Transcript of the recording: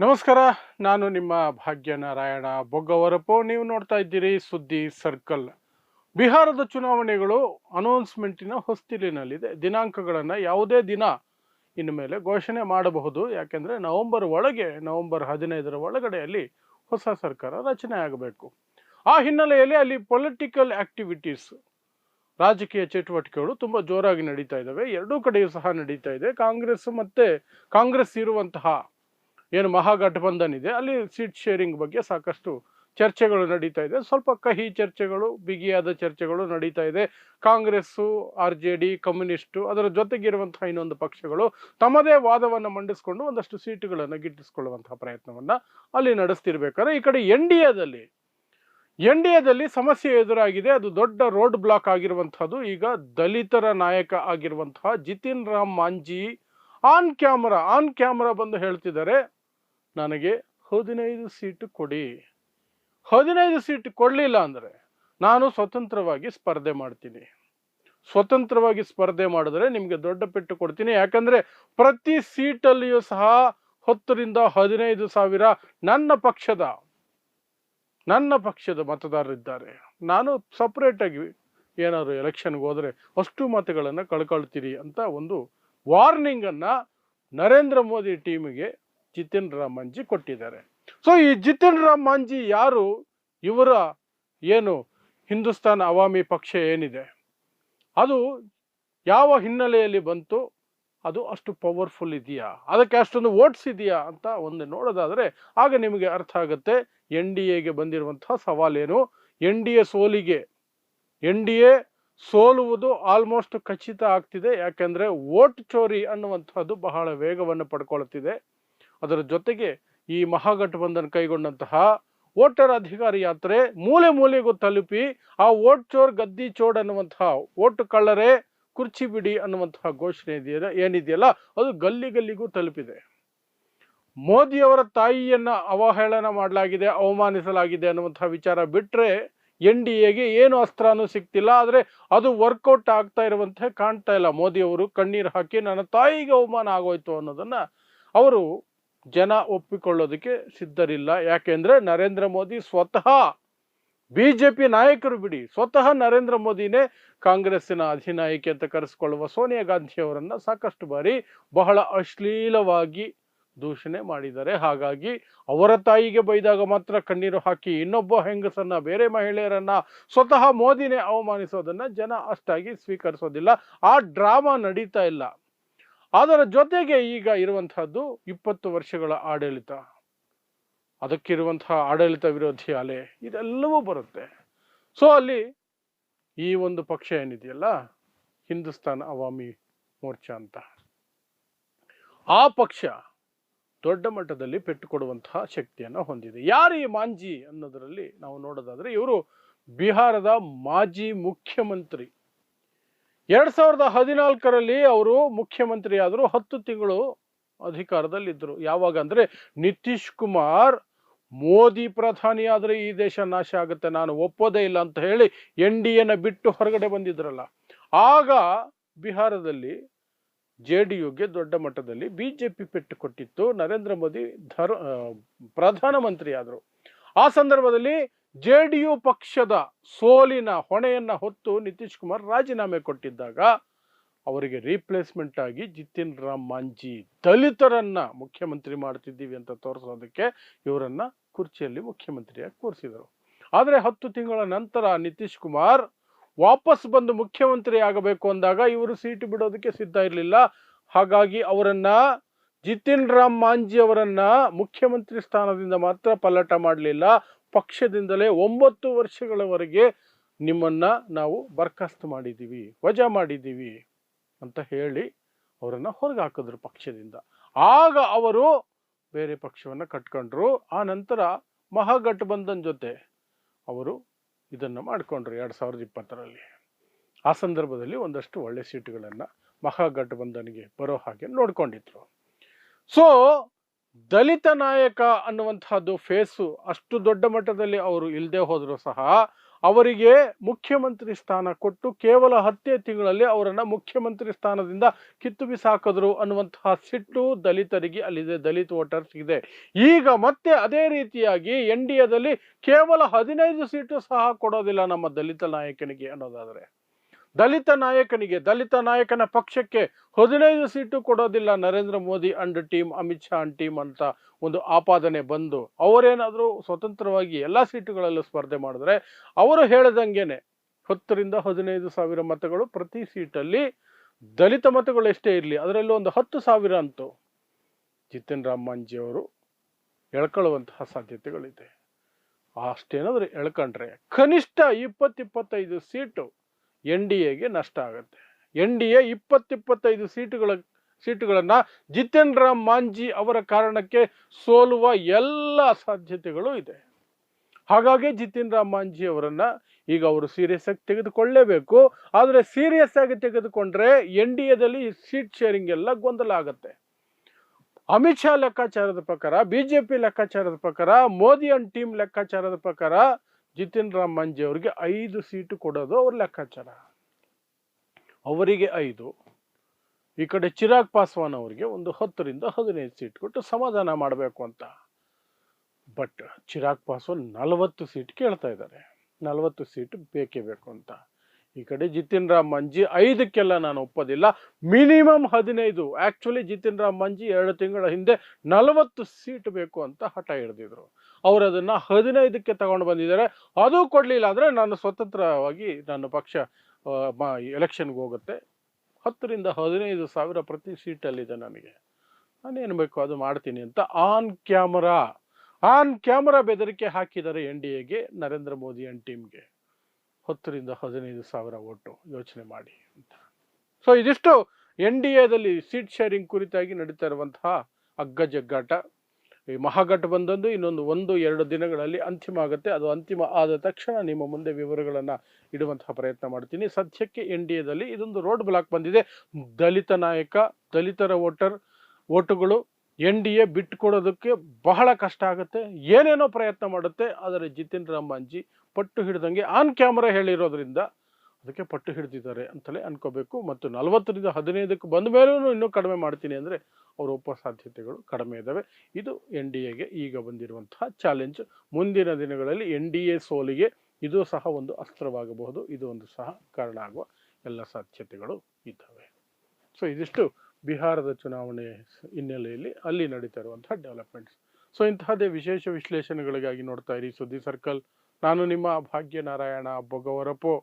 ನಮಸ್ಕಾರ, ನಾನು ನಿಮ್ಮ ಭಾಗ್ಯನಾರಾಯಣ ಬೊಗ್ಗವರಪು ನೀವು ನೋಡ್ತಾ ಇದ್ದೀರಿ ಸುದ್ದಿ ಸರ್ಕಲ್. ಬಿಹಾರದ ಚುನಾವಣೆಗಳು ಅನೌನ್ಸ್ಮೆಂಟಿನ ಹೊಸ್ತಿಲಿನಲ್ಲಿದೆ. ದಿನಾಂಕಗಳನ್ನು ಯಾವುದೇ ದಿನ ಇನ್ನು ಮೇಲೆ ಘೋಷಣೆ ಮಾಡಬಹುದು. ಯಾಕೆಂದರೆ ನವೆಂಬರ್ ಒಳಗೆ, ನವೆಂಬರ್ ಹದಿನೈದರ ಒಳಗಡೆಯಲ್ಲಿ ಹೊಸ ಸರ್ಕಾರ ರಚನೆ ಆಗಬೇಕು. ಆ ಹಿನ್ನೆಲೆಯಲ್ಲಿ ಅಲ್ಲಿ ಪೊಲಿಟಿಕಲ್ ಆಕ್ಟಿವಿಟೀಸ್, ರಾಜಕೀಯ ಚಟುವಟಿಕೆಗಳು ತುಂಬ ಜೋರಾಗಿ ನಡೀತಾ ಇದ್ದಾವೆ ಎರಡೂ ಕಡೆಯೂ ಸಹ ನಡೀತಾ ಇದೆ. ಕಾಂಗ್ರೆಸ್ ಮತ್ತು ಕಾಂಗ್ರೆಸ್ ಇರುವಂತಹ ಏನು ಮಹಾಗಠಬಂಧನ್ ಇದೆ, ಅಲ್ಲಿ ಸೀಟ್ ಶೇರಿಂಗ್ ಬಗ್ಗೆ ಸಾಕಷ್ಟು ಚರ್ಚೆಗಳು ನಡೀತಾ ಇದೆ. ಸ್ವಲ್ಪ ಕಹಿ ಚರ್ಚೆಗಳು, ಬಿಗಿಯಾದ ಚರ್ಚೆಗಳು ನಡೀತಾ ಇದೆ. Congress, R J D, communist ಅದರ ಜೊತೆಗಿರುವಂತಹ ಇನ್ನೊಂದು ಪಕ್ಷಗಳು ತಮ್ಮದೇ ವಾದವನ್ನು ಮಂಡಿಸಿಕೊಂಡು ಒಂದಷ್ಟು ಸೀಟುಗಳನ್ನು ಗಿಟ್ಟಿಸಿಕೊಳ್ಳುವಂತಹ ಪ್ರಯತ್ನವನ್ನು ಅಲ್ಲಿ ನಡೆಸ್ತಿರ್ಬೇಕಾದ್ರೆ ಈ ಕಡೆ ಎನ್ ಡಿ ಎದಲ್ಲಿ ಎನ್ ಡಿ ಎದಲ್ಲಿ ಸಮಸ್ಯೆ ಎದುರಾಗಿದೆ. ಅದು ದೊಡ್ಡ ರೋಡ್ ಬ್ಲಾಕ್ ಆಗಿರುವಂಥದ್ದು. ಈಗ ದಲಿತರ ನಾಯಕ ಆಗಿರುವಂತಹ Jitan Ram Manjhi on camera on camera ಬಂದು ಹೇಳ್ತಿದ್ದಾರೆ. ನನಗೆ ಹದಿನೈದು ಸೀಟು ಕೊಡಿ. ಹದಿನೈದು ಸೀಟ್ ಕೊಡಲಿಲ್ಲ ಅಂದರೆ ನಾನು ಸ್ವತಂತ್ರವಾಗಿ ಸ್ಪರ್ಧೆ ಮಾಡ್ತೀನಿ. ಸ್ವತಂತ್ರವಾಗಿ ಸ್ಪರ್ಧೆ ಮಾಡಿದ್ರೆ ನಿಮಗೆ ದೊಡ್ಡ ಪೆಟ್ಟು ಕೊಡ್ತೀನಿ. ಯಾಕಂದ್ರೆ ಪ್ರತಿ ಸೀಟಲ್ಲಿಯೂ ಸಹ ಹತ್ತರಿಂದ ಹದಿನೈದು ಸಾವಿರ ನನ್ನ ಪಕ್ಷದ ನನ್ನ ಪಕ್ಷದ ಮತದಾರರಿದ್ದಾರೆ ನಾನು ಸಪ್ರೇಟಾಗಿ ಏನಾದ್ರು ಎಲೆಕ್ಷನ್ಗೆ ಹೋದರೆ ಅಷ್ಟು ಮತಗಳನ್ನು ಕಳ್ಕೊಳ್ತೀರಿ ಅಂತ ಒಂದು ವಾರ್ನಿಂಗ್ ಅನ್ನ ನರೇಂದ್ರ ಮೋದಿ ಟೀಮಿಗೆ ಜಿತಿನ್ ರಾಮ್ ಮಾಂಜಿ ಕೊಟ್ಟಿದ್ದಾರೆ. ಸೊ ಈ ಜಿತಿನ್ ರಾಮ್ ಮಾಂಜಿ ಯಾರು? ಇವರ ಏನು ಹಿಂದೂಸ್ತಾನ್ ಅವಾಮಿ ಪಕ್ಷ ಏನಿದೆ? ಅದು ಯಾವ ಹಿನ್ನೆಲೆಯಲ್ಲಿ ಬಂತು? ಅದು ಅಷ್ಟು ಪವರ್ಫುಲ್ ಇದೆಯಾ? ಅದಕ್ಕೆ ಅಷ್ಟೊಂದು ವೋಟ್ಸ್ ಇದೆಯಾ ಅಂತ ಒಂದು ನೋಡೋದಾದರೆ ಆಗ ನಿಮಗೆ ಅರ್ಥ ಆಗುತ್ತೆ. ಎನ್ ಡಿ ಎಗೆ ಬಂದಿರುವಂತಹ ಸವಾಲೇನು? ಎನ್ ಡಿ ಎ ಸೋಲಿಗೆ. ಎನ್ ಡಿ ಎ ಸೋಲುವುದು ಆಲ್ಮೋಸ್ಟ್ ಖಚಿತ ಆಗ್ತಿದೆ. ಯಾಕೆಂದರೆ ವೋಟ್ ಚೋರಿ ಅನ್ನುವಂಥದ್ದು ಬಹಳ ವೇಗವನ್ನು ಪಡ್ಕೊಳ್ತಿದೆ. ಅದರ ಜೊತೆಗೆ ಈ ಮಹಾಗಠಬಂಧನ್ ಕೈಗೊಂಡಂತಹ ವೋಟರ್ ಅಧಿಕಾರಿ ಯಾತ್ರೆ ಮೂಲೆ ಮೂಲೆಗೂ ತಲುಪಿ ಆ ವೋಟ್ ಚೋರ್ ಗದ್ದಿ ಚೋಡ್ ಅನ್ನುವಂತಹ ವೋಟ್ ಕಳ್ಳರೆ ಕುರ್ಚಿ ಬಿಡಿ ಅನ್ನುವಂತಹ ಘೋಷಣೆ ಇದೆಯಲ್ಲ, ಏನಿದೆಯಲ್ಲ, ಅದು ಗಲ್ಲಿ ಗಲ್ಲಿಗೂ ತಲುಪಿದೆ. ಮೋದಿಯವರ ತಾಯಿಯನ್ನ ಅವಹೇಳನ ಮಾಡಲಾಗಿದೆ, ಅವಮಾನಿಸಲಾಗಿದೆ ಅನ್ನುವಂತಹ ವಿಚಾರ ಬಿಟ್ರೆ ಎನ್ ಡಿ ಎಗೆ ಏನು ಅಸ್ತ್ರನೂ ಸಿಗ್ತಿಲ್ಲ ಆದರೆ ಅದು ವರ್ಕೌಟ್ ಆಗ್ತಾ ಇರುವಂತೆ ಕಾಣ್ತಾ ಇಲ್ಲ. ಮೋದಿಯವರು ಕಣ್ಣೀರು ಹಾಕಿ, ನನ್ನ ತಾಯಿಗೆ ಅವಮಾನ ಆಗೋಯ್ತು ಅನ್ನೋದನ್ನ ಅವರು ಜನ ಒಪ್ಪಿಕೊಳ್ಳೋದಕ್ಕೆ ಸಿದ್ಧರಿಲ್ಲ. ಯಾಕೆಂದ್ರೆ ನರೇಂದ್ರ ಮೋದಿ ಸ್ವತಃ ಬಿಜೆಪಿ ನಾಯಕರು ಬಿಡಿ. ಸ್ವತಃ ನರೇಂದ್ರ ಮೋದಿನೇ ಕಾಂಗ್ರೆಸ್ಸಿನ ಅಧಿನಾಯಕಿ ಅಂತ ಕರೆಸಿಕೊಳ್ಳುವ ಸೋನಿಯಾ ಗಾಂಧಿ ಅವರನ್ನ ಸಾಕಷ್ಟು ಬಾರಿ ಬಹಳ ಅಶ್ಲೀಲವಾಗಿ ದೂಷಣೆ ಮಾಡಿದ್ದಾರೆ. ಹಾಗಾಗಿ ಅವರ ತಾಯಿಗೆ ಬೈದಾಗ ಮಾತ್ರ ಕಣ್ಣೀರು ಹಾಕಿ ಇನ್ನೊಬ್ಬ ಹೆಂಗಸನ್ನ, ಬೇರೆ ಮಹಿಳೆಯರನ್ನ ಸ್ವತಃ ಮೋದಿನೇ ಅವಮಾನಿಸೋದನ್ನ ಜನ ಅಷ್ಟಾಗಿ ಸ್ವೀಕರಿಸೋದಿಲ್ಲ. ಆ ಡ್ರಾಮಾ ನಡೀತಾ ಇಲ್ಲ. ಅದರ ಜೊತೆಗೆ ಈಗ ಇರುವಂತಹದ್ದು ಇಪ್ಪತ್ತು ವರ್ಷಗಳ ಆಡಳಿತ. ಅದಕ್ಕಿರುವಂತಹ ಆಡಳಿತ ವಿರೋಧಿ ಅಲೆ ಇದೆಲ್ಲವೂ ಬರುತ್ತೆ. ಸೊ ಅಲ್ಲಿ ಈ ಒಂದು ಪಕ್ಷ ಏನಿದೆಯಲ್ಲ, ಹಿಂದೂಸ್ತಾನ್ ಅವಾಮಿ ಮೋರ್ಚಾ ಅಂತ. ಆ ಪಕ್ಷ ದೊಡ್ಡ ಮಟ್ಟದಲ್ಲಿ ಪೆಟ್ಟು ಕೊಡುವಂತಹ ಶಕ್ತಿಯನ್ನು ಹೊಂದಿದೆ. ಯಾರು ಈ ಮಾಂಜಿ ಅನ್ನೋದರಲ್ಲಿ ನಾವು ನೋಡೋದಾದ್ರೆ ಇವರು ಬಿಹಾರದ ಮಾಜಿ ಮುಖ್ಯಮಂತ್ರಿ. ಎರಡ್ ಸಾವಿರದ ಹದಿನಾಲ್ಕರಲ್ಲಿ ಅವರು ಮುಖ್ಯಮಂತ್ರಿ ಆದರು ಹತ್ತು ತಿಂಗಳು ಅಧಿಕಾರದಲ್ಲಿದ್ದರು. ಯಾವಾಗ ಅಂದ್ರೆ ನಿತೀಶ್ ಕುಮಾರ್ ಮೋದಿ ಪ್ರಧಾನಿ ಆದರೆ ಈ ದೇಶ ನಾಶ ಆಗುತ್ತೆ, ನಾನು ಒಪ್ಪೋದೇ ಇಲ್ಲ ಅಂತ ಹೇಳಿ ಎನ್ ಡಿ ಎನ ಬಿಟ್ಟು ಹೊರಗಡೆ ಬಂದಿದ್ರಲ್ಲ. ಆಗ ಬಿಹಾರದಲ್ಲಿ ಜೆ ಡಿ ಯುಗೆ ದೊಡ್ಡ ಮಟ್ಟದಲ್ಲಿ ಬಿಜೆಪಿ ಪೆಟ್ಟು ಕೊಟ್ಟಿತ್ತು. ನರೇಂದ್ರ ಮೋದಿ ಧರ್ ಪ್ರಧಾನಮಂತ್ರಿ ಆದರು ಆ ಸಂದರ್ಭದಲ್ಲಿ ಜೆ ಪಕ್ಷದ ಸೋಲಿನ ಹೊಣೆಯನ್ನು ಹೊತ್ತು ನಿತೀಶ್ ಕುಮಾರ್ ರಾಜೀನಾಮೆ ಕೊಟ್ಟಿದ್ದಾಗ ಅವರಿಗೆ ರೀಪ್ಲೇಸ್ಮೆಂಟ್ ಆಗಿ ಜಿತಿನ್ ರಾಮ್ ಮಾಂಜಿ ದಲಿತರನ್ನ ಮುಖ್ಯಮಂತ್ರಿ ಮಾಡ್ತಿದ್ದೀವಿ ಅಂತ ತೋರಿಸೋದಕ್ಕೆ ಇವರನ್ನ ಕುರ್ಚಿಯಲ್ಲಿ ಮುಖ್ಯಮಂತ್ರಿಯಾಗಿ ಕೂರಿಸಿದರು. ಆದರೆ ಹತ್ತು ತಿಂಗಳ ನಂತರ ನಿತೀಶ್ ಕುಮಾರ್ ವಾಪಸ್ ಬಂದು ಮುಖ್ಯಮಂತ್ರಿ ಆಗಬೇಕು ಅಂದಾಗ ಇವರು ಸೀಟು ಬಿಡೋದಕ್ಕೆ ಸಿದ್ಧ ಇರಲಿಲ್ಲ. ಹಾಗಾಗಿ ಅವರನ್ನ ಜಿತಿನ್ ರಾಮ್ ಮಾಂಜಿ ಅವರನ್ನ ಮುಖ್ಯಮಂತ್ರಿ ಸ್ಥಾನದಿಂದ ಮಾತ್ರ ಪಲ್ಲಟ ಮಾಡಲಿಲ್ಲ. ಪಕ್ಷದಿಂದಲೇ ಒಂಬತ್ತು ವರ್ಷಗಳವರೆಗೆ ನಿಮ್ಮನ್ನ ನಾವು ಬರ್ಖಾಸ್ತು ಮಾಡಿದ್ದೀವಿ ವಜಾ ಮಾಡಿದ್ದೀವಿ ಅಂತ ಹೇಳಿ ಅವರನ್ನು ಹೊರಗೆ ಹಾಕಿದ್ರು ಪಕ್ಷದಿಂದ. ಆಗ ಅವರು ಬೇರೆ ಪಕ್ಷವನ್ನು ಕಟ್ಕೊಂಡ್ರು. ಆ ನಂತರ ಮಹಾಗಠಬಂಧನ್ ಜೊತೆ ಅವರು ಇದನ್ನು ಮಾಡಿಕೊಂಡ್ರು ಎರಡು ಸಾವಿರದ ಇಪ್ಪತ್ತರಲ್ಲಿ. ಆ ಸಂದರ್ಭದಲ್ಲಿ ಒಂದಷ್ಟು ಒಳ್ಳೆ ಸೀಟುಗಳನ್ನು ಮಹಾಗಠಬಂಧನ್ಗೆ ಬರೋ ಹಾಗೆ ನೋಡ್ಕೊಂಡಿದ್ರು. ಸೊ ದಲಿತ ನಾಯಕ ಅನ್ನುವಂತಹದ್ದು ಫೇಸು ಅಷ್ಟು ದೊಡ್ಡ ಮಟ್ಟದಲ್ಲಿ ಅವರು ಇಲ್ಲದೆ ಹೋದರೂ ಸಹ ಅವರಿಗೆ ಮುಖ್ಯಮಂತ್ರಿ ಸ್ಥಾನ ಕೊಟ್ಟು ಕೇವಲ ಹತ್ತೇ ತಿಂಗಳಲ್ಲಿ ಅವರನ್ನು ಮುಖ್ಯಮಂತ್ರಿ ಸ್ಥಾನದಿಂದ ಕಿತ್ತು ಬಿಸಾಕಿದ್ರು ಅನ್ನುವಂತಹ ಸಿಟ್ಟು ದಲಿತರಿಗೆ ಅಲ್ಲಿದೆ, ದಲಿತ ವೋಟರ್ಸ್ ಇದೆ. ಈಗ ಮತ್ತೆ ಅದೇ ರೀತಿಯಾಗಿ ಎನ್ ಡಿ ಕೇವಲ ಹದಿನೈದು ಸೀಟು ಸಹ ಕೊಡೋದಿಲ್ಲ ನಮ್ಮ ದಲಿತ ನಾಯಕನಿಗೆ ಅನ್ನೋದಾದ್ರೆ. ದಲಿತ ನಾಯಕನಿಗೆ, ದಲಿತ ನಾಯಕನ ಪಕ್ಷಕ್ಕೆ ಹದಿನೈದು ಸೀಟು ಕೊಡೋದಿಲ್ಲ Narendra Modi and team, Amit Shah and team ಅಂತ ಒಂದು ಆಪಾದನೆ ಬಂದು ಅವರೇನಾದರೂ ಸ್ವತಂತ್ರವಾಗಿ ಎಲ್ಲ ಸೀಟುಗಳಲ್ಲೂ ಸ್ಪರ್ಧೆ ಮಾಡಿದ್ರೆ ಅವರು ಹೇಳದಂಗೆನೆ ಹತ್ತರಿಂದ ಹದಿನೈದು ಸಾವಿರ ಮತಗಳು ಪ್ರತಿ ಸೀಟಲ್ಲಿ ದಲಿತ ಮತಗಳು ಎಷ್ಟೇ ಇರಲಿ ಅದರಲ್ಲೂ ಒಂದು ಹತ್ತು ಸಾವಿರ ಅಂತೂ ಜಿತಿನ್ ರಾಮ್ ಮಾಂಜಿಯವರು ಎಳ್ಕೊಳ್ಳುವಂತಹ ಸಾಧ್ಯತೆಗಳಿದೆ. ಅಷ್ಟೇನಾದರೂ ಎಳ್ಕೊಂಡ್ರೆ ಕನಿಷ್ಠ ಇಪ್ಪತ್ತಿಪ್ಪತ್ತೈದು ಸೀಟು ಎನ್ ಡಿ ಎಗೆ ನಷ್ಟ ಆಗುತ್ತೆ. ಎನ್ ಡಿ ಎ ಇಪ್ಪತ್ತಿಪ್ಪತ್ತೈದು ಸೀಟುಗಳ, ಸೀಟುಗಳನ್ನ ಜಿತೇಂದ್ರ ಮಾಂಜಿ ಅವರ ಕಾರಣಕ್ಕೆ ಸೋಲುವ ಎಲ್ಲ ಸಾಧ್ಯತೆಗಳು ಇದೆ. ಹಾಗಾಗಿ ಜಿತಿನ್ ರಾಮ್ ಮಾಂಜಿ ಅವರನ್ನ ಈಗ ಅವರು ಸೀರಿಯಸ್ ಆಗಿ ತೆಗೆದುಕೊಳ್ಳೇಬೇಕು. ಆದರೆ ಸೀರಿಯಸ್ ಆಗಿ ತೆಗೆದುಕೊಂಡ್ರೆ ಎನ್ ಡಿ ಎದಲ್ಲಿ ಸೀಟ್ ಶೇರಿಂಗ್ ಎಲ್ಲ ಗೊಂದಲ ಆಗುತ್ತೆ. ಅಮಿತ್ ಶಾ ಲೆಕ್ಕಾಚಾರದ ಪ್ರಕಾರ ಬಿಜೆಪಿ ಲೆಕ್ಕಾಚಾರದ ಪ್ರಕಾರ, ಮೋದಿ ಅಂಡ್ ಟೀಮ್ ಲೆಕ್ಕಾಚಾರದ ಪ್ರಕಾರ ಜಿತಿನ್ ರಾಮ್ ಮಂಜಿ ಅವರಿಗೆ ಐದು ಸೀಟು ಕೊಡೋದು ಅವ್ರ ಲೆಕ್ಕಾಚಾರ. ಅವರಿಗೆ ಐದು. ಈ ಕಡೆ ಚಿರಾಗ್ ಪಾಸ್ವಾನ್ ಅವರಿಗೆ ಒಂದು ಹತ್ತರಿಂದ ಹದಿನೈದು ಸೀಟ್ ಕೊಟ್ಟು ಸಮಾಧಾನ ಮಾಡಬೇಕು ಅಂತ. ಬಟ್ ಚಿರಾಗ್ ಪಾಸ್ವಾನ್ ನಲವತ್ತು ಸೀಟ್ ಕೇಳ್ತಾ ಇದ್ದಾರೆ. ನಲವತ್ತು ಸೀಟ್ ಬೇಕೇ ಬೇಕು ಅಂತ. ಈ ಕಡೆ ಜಿತಿನ್ ರಾಮ್ ಮಂಜಿ ಐದಕ್ಕೆಲ್ಲ ನಾನು ಒಪ್ಪೋದಿಲ್ಲ. ಮಿನಿಮಮ್ ಹದಿನೈದು. ಆಕ್ಚುಲಿ ಜಿತಿನ್ ರಾಮ್ ಮಂಜಿ ಎರಡು ತಿಂಗಳ ಹಿಂದೆ ನಲವತ್ತು ಸೀಟ್ ಬೇಕು ಅಂತ ಹಠ ಹಿಡಿದಿದ್ರು. ಅವರು ಅದನ್ನ ಹದಿನೈದಕ್ಕೆ ತಗೊಂಡು ಬಂದಿದ್ದಾರೆ. ಅದು ಕೊಡಲಿಲ್ಲ ಅಂದ್ರೆ ನಾನು ಸ್ವತಂತ್ರವಾಗಿ ನನ್ನ ಪಕ್ಷ ಎಲೆಕ್ಷನ್ಗೆ ಹೋಗುತ್ತೆ. ಹತ್ತರಿಂದ ಹದಿನೈದು ಸಾವಿರ ಪ್ರತಿ ಸೀಟಲ್ಲಿದೆ ನನಗೆ. ನಾನೇನು ಬೇಕು ಅದು ಮಾಡ್ತೀನಿ ಅಂತ ಆನ್ ಕ್ಯಾಮರಾ ಆನ್ ಕ್ಯಾಮರಾ ಬೆದರಿಕೆ ಹಾಕಿದ್ದಾರೆ ಎನ್ ಡಿ ಎಗೆ, ನರೇಂದ್ರ ಮೋದಿ ಅಂಡ್ ಟೀಮ್ಗೆ. ಹತ್ತರಿಂದ ಹದಿನೈದು ಸಾವಿರ ಓಟು ಯೋಚನೆ ಮಾಡಿ ಅಂತ. ಸೊ ಇದಿಷ್ಟು ಎನ್ ಡಿ ಎದಲ್ಲಿ ಸೀಟ್ ಶೇರಿಂಗ್ ಕುರಿತಾಗಿ ನಡೀತಾ ಇರುವಂತಹ ಅಗ್ಗ ಜಗ್ಗಾಟ ಈ ಬಂದದ್ದು ಇನ್ನೊಂದು ಒಂದು, ಎರಡು ದಿನಗಳಲ್ಲಿ ಅಂತಿಮ ಆಗುತ್ತೆ. ಅದು ಅಂತಿಮ ಆದ ತಕ್ಷಣ ನಿಮ್ಮ ಮುಂದೆ ವಿವರಗಳನ್ನು ಇಡುವಂತಹ ಪ್ರಯತ್ನ ಮಾಡ್ತೀನಿ. ಸದ್ಯಕ್ಕೆ ಎನ್ ಡಿ ಎದಲ್ಲಿ ಇದೊಂದು ರೋಡ್ ಬ್ಲಾಕ್ ಬಂದಿದೆ. ದಲಿತ ನಾಯಕ, ದಲಿತರ ವೋಟರ್ ಓಟುಗಳು ಎನ್ ಡಿ ಎ ಬಿಟ್ಟುಕೊಡೋದಕ್ಕೆ ಬಹಳ ಕಷ್ಟ ಆಗುತ್ತೆ. ಏನೇನೋ ಪ್ರಯತ್ನ ಮಾಡುತ್ತೆ, ಆದರೆ ಜಿತಿನ್ ರಾಮಾಂಜಿ ಮಾಂಜಿ ಪಟ್ಟು ಹಿಡ್ದಂಗೆ ಆನ್ ಕ್ಯಾಮ್ರಾ ಹೇಳಿರೋದ್ರಿಂದ ಅದಕ್ಕೆ ಪಟ್ಟು ಹಿಡಿದಿದ್ದಾರೆ ಅಂತಲೇ ಅನ್ಕೋಬೇಕು. ಮತ್ತು ನಲವತ್ತರಿಂದ ಹದಿನೈದಕ್ಕೆ ಬಂದ ಮೇಲೂ ಇನ್ನೂ ಕಡಿಮೆ ಮಾಡ್ತೀನಿ ಅಂದರೆ ಅವರ ಉಪ ಸಾಧ್ಯತೆಗಳು ಕಡಿಮೆ ಇದ್ದಾವೆ ಇದು ಎನ್ ಡಿ ಎಗೆ ಈಗ ಬಂದಿರುವಂತಹ ಚಾಲೆಂಜ್. ಮುಂದಿನ ದಿನಗಳಲ್ಲಿ ಎನ್ ಡಿ ಎ ಸೋಲಿಗೆ ಇದು ಸಹ ಒಂದು ಅಸ್ತ್ರವಾಗಬಹುದು. ಇದು ಒಂದು ಸಹ ಕಾರಣ ಆಗುವ ಎಲ್ಲ ಸಾಧ್ಯತೆಗಳು ಇದ್ದಾವೆ. ಸೊ, ಇದಿಷ್ಟು. ಬಿಹಾರದ ಚುನಾವಣೆ ಹಿನ್ನೆಲೆಯಲ್ಲಿ ಅಲ್ಲಿ ನಡೀತಾ ಇರುವಂತಹ ಡೆವಲಪ್ಮೆಂಟ್ಸ್ ಸೊ ಇಂತಹದೇ ವಿಶೇಷ ವಿಶ್ಲೇಷಣೆಗಳಿಗಾಗಿ ನೋಡ್ತಾ ಇರಿ ಸುದ್ದಿ ಸರ್ಕಲ್ ನಾನು ನಿಮ್ಮ ಭಾಗ್ಯನಾರಾಯಣ ಬೊಗವರಪೋ